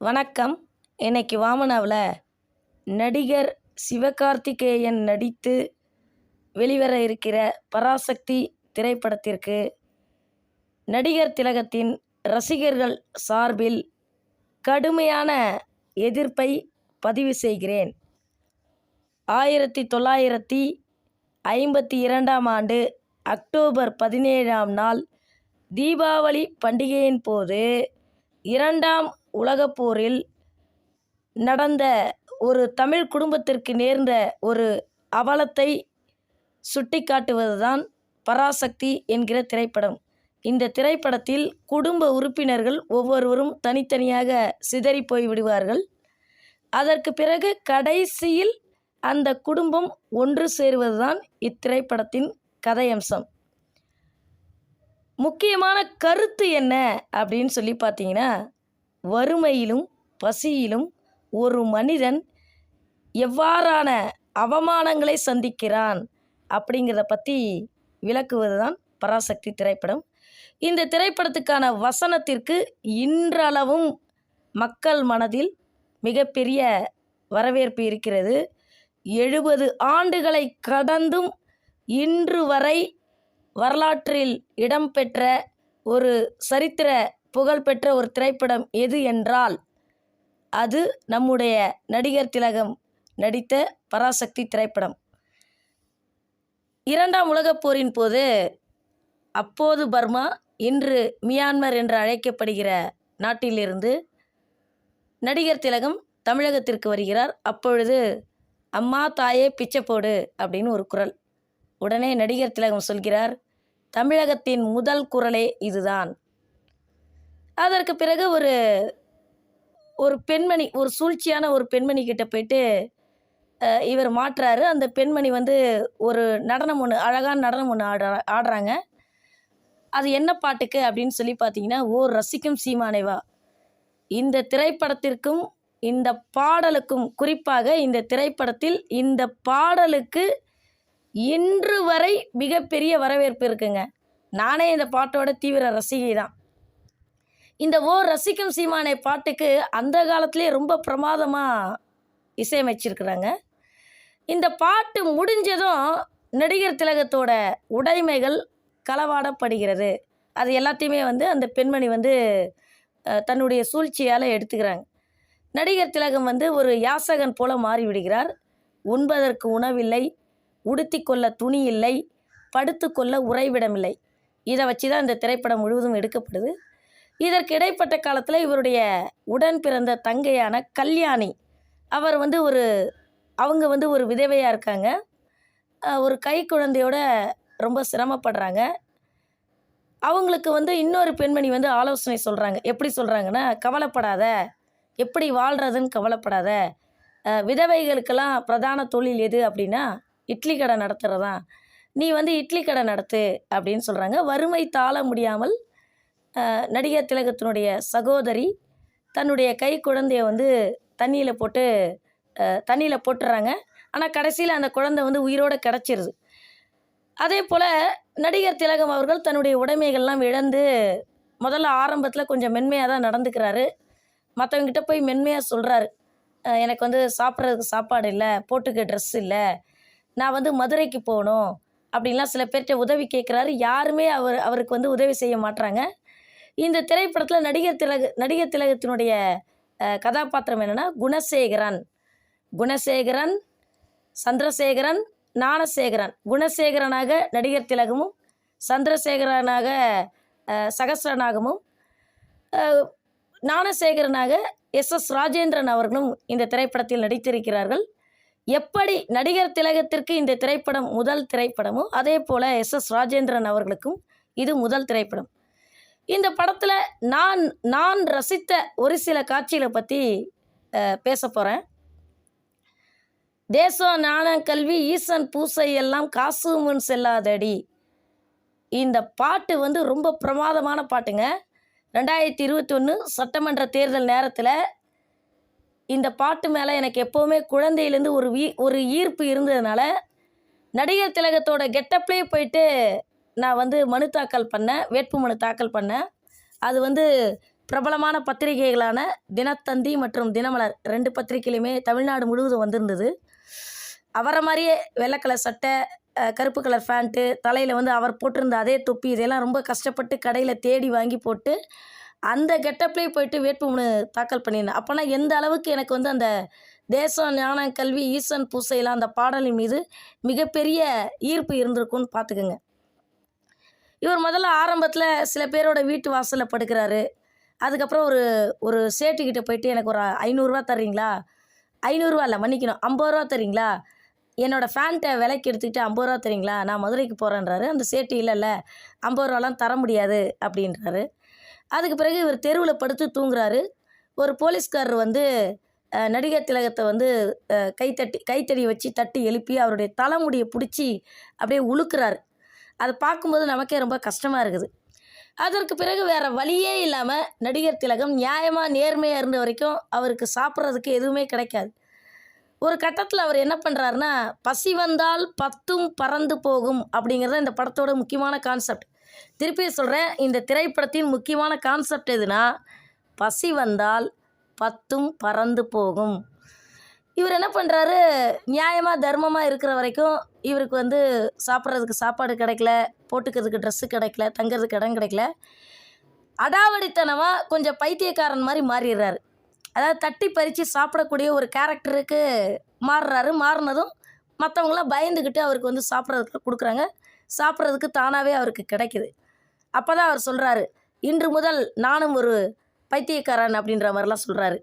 வணக்கம். இன்னைக்கு வாமனாவில் நடிகர் சிவகார்த்திகேயன் நடித்து வெளிவர இருக்கிற பராசக்தி திரைப்படத்திற்கு நடிகர் திலகத்தின் ரசிகர்கள் சார்பில் கடுமையான எதிர்ப்பை பதிவு செய்கிறேன். ஆயிரத்தி தொள்ளாயிரத்தி ஐம்பத்தி இரண்டாம் ஆண்டு அக்டோபர் பதினேழாம் நாள் தீபாவளி பண்டிகையின் போது இரண்டாம் உலகப்போரில் நடந்த ஒரு தமிழ் குடும்பத்திற்கு நேர்ந்த ஒரு அவலத்தை சுட்டிக்காட்டுவதுதான் பராசக்தி என்கிற திரைப்படம். இந்த திரைப்படத்தில் குடும்ப உறுப்பினர்கள் ஒவ்வொருவரும் தனித்தனியாக சிதறி போய் விடுவார்கள். அதற்கு பிறகு கடைசியில் அந்த குடும்பம் ஒன்று சேருவதுதான் இத்திரைப்படத்தின் கதையம்சம். முக்கியமான கருத்து என்ன அப்படின்னு சொல்லி பார்த்தீங்கன்னா வறுமையிலும் பசியிலும் ஒரு மனிதன் எவ்வாறான அவமானங்களை சந்திக்கிறான் அப்படிங்கிறத பற்றி விளக்குவது தான் பராசக்தி திரைப்படம். இந்த திரைப்படத்துக்கான வசனத்திற்கு இன்றளவும் மக்கள் மனதில் மிகப்பெரிய வரவேற்பு இருக்கிறது. எழுபது ஆண்டுகளை கடந்தும் இன்று வரை வரலாற்றில் இடம்பெற்ற ஒரு சரித்திர புகழ்பெற்ற ஒரு திரைப்படம் எது என்றால் அது நம்முடைய நடிகர் திலகம் நடித்த பராசக்தி திரைப்படம். இரண்டாம் உலகப் போரின் போது அப்போது பர்மா இன்று மியான்மர் என்று அழைக்கப்படுகிற நாட்டிலிருந்து நடிகர் திலகம் தமிழகத்திற்கு வருகிறார். அப்பொழுது அம்மா தாயே பிச்சை போடு அப்படின்னு ஒரு குரல். உடனே நடிகர் திலகம் சொல்கிறார் தமிழகத்தின் முதல் குரலே இதுதான். அதற்கு பிறகு ஒரு ஒரு பெண்மணி ஒரு சூழ்ச்சியான ஒரு பெண்மணி கிட்ட போயிட்டு இவர் மாட்டுறாரு. அந்த பெண்மணி வந்து ஒரு நடனம் ஒன்று அழகான நடனம் ஒன்று ஆடுற ஆடுறாங்க. அது என்ன பாட்டுக்கு அப்படின்னு சொல்லி பார்த்தீங்கன்னா ஓ ரசிக்கும் சீமானேவா இந்த திரைப்படத்திற்கும் இந்த பாடலுக்கும் குறிப்பாக இந்த திரைப்படத்தில் இந்த பாடலுக்கு இன்று வரை மிகப்பெரிய வரவேற்பு இருக்குங்க. நானே இந்த பாட்டோட தீவிர ரசிகை தான் இந்த ஓ ரசிக்கும் சீமானை பாட்டுக்கு அந்த காலத்திலே ரொம்ப பிரமாதமாக இசையமைச்சிருக்கிறாங்க. இந்த பாட்டு முடிஞ்சதும் நடிகர் திலகத்தோட உடைமைகள் களவாடப்படுகிறது. அது எல்லாத்தையுமே வந்து அந்த பெண்மணி வந்து தன்னுடைய சூழ்ச்சியால் எடுத்துக்கிறாங்க. நடிகர் திலகம் வந்து ஒரு யாசகன் போல மாறிவிடுகிறார். உண்பதற்கு உணவில்லை உடுத்தி கொள்ள துணி இல்லை படுத்துக்கொள்ள உறைவிடமில்லை. இதை வச்சு தான் இந்த திரைப்படம் முழுவதும் எடுக்கப்படுது. இதற்கு இடைப்பட்ட காலத்தில் இவருடைய உடன் பிறந்த தங்கையான கல்யாணி. அவர் வந்து ஒரு அவங்க வந்து ஒரு விதவையாக இருக்காங்க. ஒரு கை குழந்தையோட ரொம்ப சிரமப்படுறாங்க. அவங்களுக்கு வந்து இன்னொரு பெண்மணி வந்து ஆலோசனை சொல்கிறாங்க எப்படி சொல்கிறாங்கன்னா கவலைப்படாத. எப்படி வாழ்கிறதுன்னு கவலைப்படாத. விதவைகளுக்கெல்லாம் பிரதான தொழில் எது அப்படின்னா இட்லி கடை நடத்துகிறதா நீ வந்து இட்லி கடை நடத்து அப்படின்னு சொல்கிறாங்க வறுமை தாழ முடியாமல் நடிகர் திலகத்தினுடைய சகோதரி தன்னுடைய கை குழந்தைய வந்து தண்ணியில் போட்டு தண்ணியில் போட்டுறாங்க. ஆனால் கடைசியில் அந்த குழந்தை வந்து உயிரோடு கிடச்சிருது. அதே போல் நடிகர் திலகம் அவர்கள் தன்னுடைய உடைமைகள்லாம் இழந்து முதல்ல ஆரம்பத்தில் கொஞ்சம் மென்மையாக தான் நடந்துக்கிறாரு. மற்றவங்கிட்ட போய் மென்மையாக சொல்கிறாரு எனக்கு வந்து சாப்பிட்றதுக்கு சாப்பாடு இல்லை போட்டுக்க ட்ரெஸ் இல்லை நான் வந்து மதுரைக்கு போகணும் அப்படின்லாம் சில பேர்கிட்ட உதவி கேட்குறாரு யாருமே அவர் அவருக்கு வந்து உதவி செய்ய மாட்டுறாங்க இந்த திரைப்படத்தில் நடிகர் திலக நடிகர் திலகத்தினுடைய கதாபாத்திரம் என்னென்னா குணசேகரன். குணசேகரன் சந்திரசேகரன் ஞானசேகரன். குணசேகரனாக நடிகர் திலகமும் சந்திரசேகரனாக அஹ், ஞானசேகரனாக எஸ் எஸ் ராஜேந்திரன் அவர்களும் இந்த திரைப்படத்தில் நடித்திருக்கிறார்கள். எப்படி நடிகர் திலகத்திற்கு இந்த திரைப்படம் முதல் திரைப்படமோ அதே போல் எஸ் எஸ் ராஜேந்திரன் அவர்களுக்கும் இது முதல் திரைப்படம். இந்த படத்தில் நான் நான் ரசித்த ஒரு சில காட்சிகளை பற்றி பேச போகிறேன் தேசம் ஞான கல்வி ஈசன் பூசை எல்லாம் காசு முன் செல்லாதடி. இந்த பாட்டு வந்து ரொம்ப பிரமாதமான பாட்டுங்க. ரெண்டாயிரத்தி இருபத்தொன்று சட்டமன்ற தேர்தல் நேரத்தில் இந்த பாட்டு மேலே எனக்கு எப்போவுமே குழந்தையிலேருந்து ஒரு வீ ஒரு ஈர்ப்பு இருந்ததுனால நடிகர் திலகத்தோட கெட்டப்லேயே போயிட்டு நான் வந்து மனு தாக்கல் பண்ணேன் வேட்புமனு தாக்கல் பண்ணேன் அது வந்து பிரபலமான பத்திரிகைகளான தினத்தந்தி மற்றும் தினமலர் ரெண்டு பத்திரிகையிலுமே தமிழ்நாடு முழுவதும் வந்திருந்தது. அவரை மாதிரியே வெள்ளை கலர் சட்டை கருப்பு கலர் ஃபேண்ட்டு தலையில் வந்து அவர் போட்டிருந்த அதே தொப்பி இதெல்லாம் ரொம்ப கஷ்டப்பட்டு கடையில் தேடி வாங்கி போட்டு அந்த கெட்டப்லேயே போயிட்டு வேட்புமனு தாக்கல் பண்ணியிருந்தேன். அப்போனா எந்த அளவுக்கு எனக்கு வந்து அந்த தேசம் ஞானம் கல்வி ஈசன் பூசையெல்லாம் அந்த பாடலின் மீது மிகப்பெரிய ஈர்ப்பு இருந்திருக்கும்னு பார்த்துக்குங்க. இவர் முதல்ல ஆரம்பத்தில் சில பேரோட வீட்டு வாசலில் படுக்கிறாரு. அதுக்கப்புறம் ஒரு ஒரு சேட்டுக்கிட்ட போயிட்டு எனக்கு ஒரு ஐநூறுரூவா தர்றீங்களா? ஐநூறுரூவா இல்லை மன்னிக்கணும். ஐம்பது ரூபா தரீங்களா என்னோடய ஃபேண்ட்டை விலைக்கு எடுத்துக்கிட்டு ஐம்பது ரூபா தரீங்களா நான் மதுரைக்கு போகிறேன்றாரு அந்த சேட்டு இல்லைல்ல ஐம்பது ரூபாலாம் தர முடியாது அப்படின்றாரு. அதுக்கு பிறகு இவர் தெருவில் படுத்து தூங்குறாரு. ஒரு போலீஸ்காரர் வந்து நடிகர் திலகத்தை வந்து கைத்தட்டி கைத்தடி வச்சு தட்டி எழுப்பி அவருடைய தலைமுடியை பிடிச்சி அப்படியே உழுக்குறாரு. அதை பார்க்கும்போது நமக்கே ரொம்ப கஷ்டமாக இருக்குது. அதற்கு பிறகு வேறு வழியே இல்லாமல் நடிகர் திலகம் நியாயமாக நேர்மையாக இருந்த வரைக்கும் அவருக்கு சாப்பிட்றதுக்கு எதுவுமே கிடைக்காது. ஒரு கட்டத்தில் அவர் என்ன பண்ணுறாருன்னா பசி வந்தால் பத்தும் பறந்து போகும் அப்படிங்கிறது இந்த படத்தோட முக்கியமான கான்செப்ட் திருப்பி சொல்கிறேன் இந்த திரைப்படத்தின் முக்கியமான கான்செப்ட் எதுனா பசி வந்தால் பத்தும் பறந்து போகும். இவர் என்ன பண்ணுறாரு நியாயமாக தர்மமாக இருக்கிற வரைக்கும் இவருக்கு வந்து சாப்பிட்றதுக்கு சாப்பாடு கிடைக்கல போட்டுக்கிறதுக்கு ட்ரெஸ்ஸு கிடைக்கல தங்குறதுக்கு இடம் கிடைக்கல. அடாவடித்தனமாக கொஞ்சம் பைத்தியக்காரன் மாதிரி மாறிடுறாரு. அதாவது தட்டி பறித்து சாப்பிடக்கூடிய ஒரு கேரக்டருக்கு மாறுறாரு. மாறினதும் மற்றவங்களாம் பயந்துக்கிட்டு அவருக்கு வந்து சாப்பிட்றதுக்கு கொடுக்குறாங்க. சாப்பிட்றதுக்கு தானாகவே அவருக்கு கிடைக்குது. அப்போ தான் அவர் சொல்கிறாரு இன்று முதல் நானும் ஒரு பைத்தியக்காரன் அப்படின்ற மாதிரிலாம் சொல்கிறாரு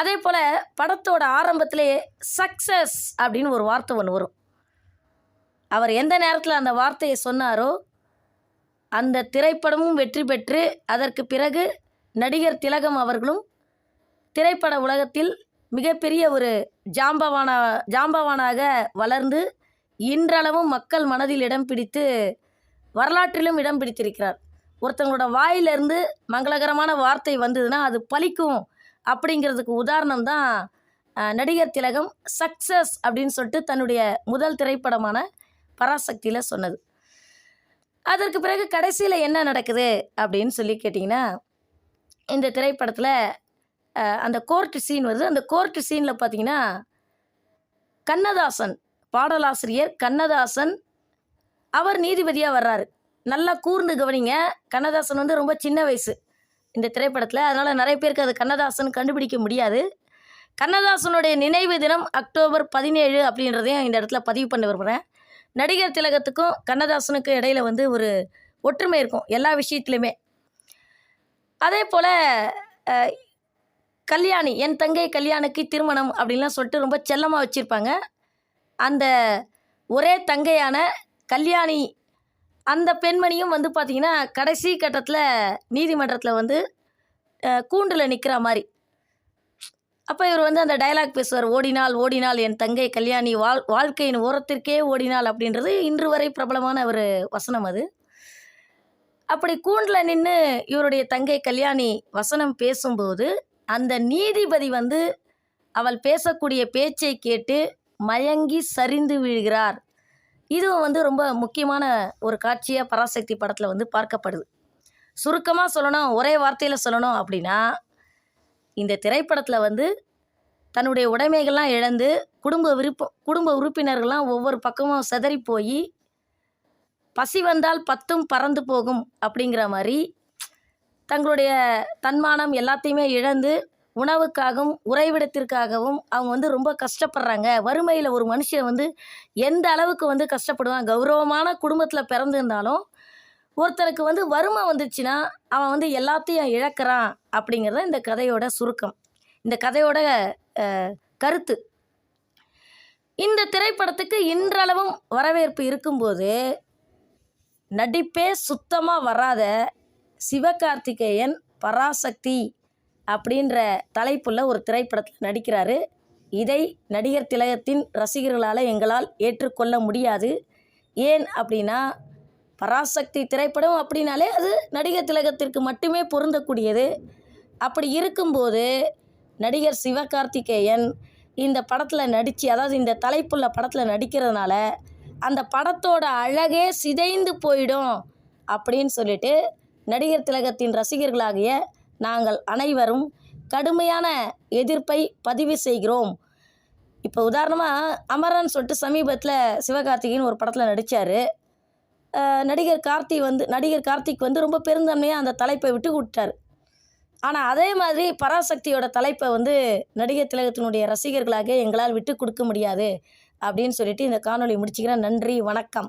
அதே போல் படத்தோட ஆரம்பத்திலே சக்ஸஸ் அப்படின்னு ஒரு வார்த்தை ஒன்று வரும். அவர் எந்த நேரத்தில் அந்த வார்த்தையை சொன்னாரோ அந்த திரைப்படமும் வெற்றி பெற்று அதற்கு பிறகு நடிகர் திலகம் அவர்களும் திரைப்பட உலகத்தில் மிகப்பெரிய ஒரு ஜாம்பவான ஜாம்பவானாக வளர்ந்து இன்றளவும் மக்கள் மனதில் இடம் பிடித்து வரலாற்றிலும் இடம் பிடித்திருக்கிறார். ஒருத்தவங்களோட வாயிலிருந்து மங்களகரமான வார்த்தை வந்ததுன்னா அது பலிக்கும் அப்படிங்கிறதுக்கு உதாரணம் தான் நடிகர் திலகம் சக்ஸஸ் அப்படின்னு சொல்லிட்டு தன்னுடைய முதல் திரைப்படமான பராசக்தியில் சொன்னது. அதற்கு பிறகு கடைசியில் என்ன நடக்குது அப்படின்னு சொல்லி கேட்டிங்கன்னா இந்த திரைப்படத்தில் அந்த கோர்ட் சீன் வருது. அந்த கோர்ட் சீனில் பார்த்தீங்கன்னா கண்ணதாசன் பாடலாசிரியர் கண்ணதாசன் அவர் நீதிபதியாக வர்றாரு. நல்லா கூர்ந்து கவனிங்க. கண்ணதாசன் வந்து ரொம்ப சின்ன வயசு. இந்த திரைப்படத்தில். அதனால் நிறைய பேருக்கு அது கண்ணதாசன் கண்டுபிடிக்க முடியாது. கண்ணதாசனுடைய நினைவு தினம் அக்டோபர் பதினேழு அப்படின்றதையும் இந்த இடத்துல பதிவு பண்ண விரும்புகிறேன் நடிகர் திலகத்துக்கும் கண்ணதாசனுக்கும் இடையில வந்து ஒரு ஒற்றுமை இருக்கும் எல்லா விஷயத்துலையுமே அதே போல் கல்யாணி என் தங்கை கல்யாணுக்கு திருமணம் அப்படின்லாம் சொல்லிட்டு ரொம்ப செல்லமாக வச்சுருப்பாங்க. அந்த ஒரே தங்கையான கல்யாணி அந்த பெண்மணியும் வந்து பார்த்திங்கன்னா கடைசி கட்டத்தில் நீதிமன்றத்தில் வந்து கூண்டில் நிற்கிற மாதிரி அப்போ இவர் வந்து அந்த டயலாக் பேசுவார் ஓடினால் ஓடினால் என் தங்கை கல்யாணி வாழ் வாழ்க்கையின் ஓரத்திற்கே ஓடினால் அப்படின்றது இன்று வரை பிரபலமான ஒரு வசனம் அது. அப்படி கூண்டில் நின்று இவருடைய தங்கை கல்யாணி வசனம் பேசும்போது அந்த நீதிபதி வந்து அவள் பேசக்கூடிய பேச்சை கேட்டு மயங்கி சரிந்து விழுகிறார். இதுவும் வந்து ரொம்ப முக்கியமான ஒரு காட்சியாக பராசக்தி படத்தில் வந்து பார்க்கப்படுது. சுருக்கமாக சொல்லணும் ஒரே வார்த்தையில் சொல்லணும் அப்படின்னா இந்த திரைப்படத்தில் வந்து தன்னுடைய உடைமைகள்லாம் இழந்து குடும்ப விருப்ப குடும்ப உறுப்பினர்கள்லாம் ஒவ்வொரு பக்கமும் சிதறி போய் பசி வந்தால் பத்தும் பறந்து போகும் அப்படிங்கிற மாதிரி தங்களுடைய தன்மானம் எல்லாத்தையுமே இழந்து உணவுக்காகவும் உறைவிடத்திற்காகவும் அவங்க வந்து ரொம்ப கஷ்டப்படுறாங்க. வறுமையில் ஒரு மனுஷன் வந்து எந்த அளவுக்கு வந்து கஷ்டப்படுவான் கௌரவமான குடும்பத்தில் பிறந்திருந்தாலும் ஒருத்தனுக்கு வந்து வறுமை வந்துச்சுன்னா அவன் வந்து எல்லாத்தையும் இழக்கிறான் அப்படிங்கிறது இந்த கதையோட சுருக்கம். இந்த கதையோட கருத்து. இந்த திரைப்படத்துக்கு இன்றளவும் வரவேற்பு இருக்கும்போது நடிப்பே சுத்தமாக வராத சிவகார்த்திகேயன் பராசக்தி அப்படின்ற தலைப்புள்ள ஒரு திரைப்படத்தில் நடிக்கிறாரு. இதை நடிகர் திலகத்தின் ரசிகர்களால் எங்களால் ஏற்றுக்கொள்ள முடியாது. ஏன் அப்படின்னா பராசக்தி திரைப்படம் அப்படின்னாலே அது நடிகர் திலகத்திற்கு மட்டுமே பொருந்தக்கூடியது. அப்படி இருக்கும்போது நடிகர் சிவகார்த்திகேயன் இந்த படத்தில் நடித்து அதாவது இந்த தலைப்புள்ள படத்தில் நடிக்கிறதுனால அந்த படத்தோட அழகே சிதைந்து போயிடும் அப்படின்னு சொல்லிட்டு நடிகர் திலகத்தின் ரசிகர்களாகிய நாங்கள் அனைவரும் கடுமையான எதிர்ப்பை பதிவு செய்கிறோம். இப்போ உதாரணமாக அமரன் சொல்லிட்டு சமீபத்தில் சிவகார்த்திகேயன் ஒரு படத்தில் நடித்தார் நடிகர் கார்த்தி வந்து நடிகர் கார்த்திக் வந்து ரொம்ப பெருந்தன்மையாக அந்த தலைப்பை விட்டு விட்டார் ஆனால் அதே மாதிரி பராசக்தியோட தலைப்பை வந்து நடிகர் திலகத்தினுடைய ரசிகர்களாக எங்களால் விட்டு கொடுக்க முடியாது. அப்படின்னு சொல்லிட்டு இந்த காணொலி முடிச்சுக்கிறேன். நன்றி வணக்கம்.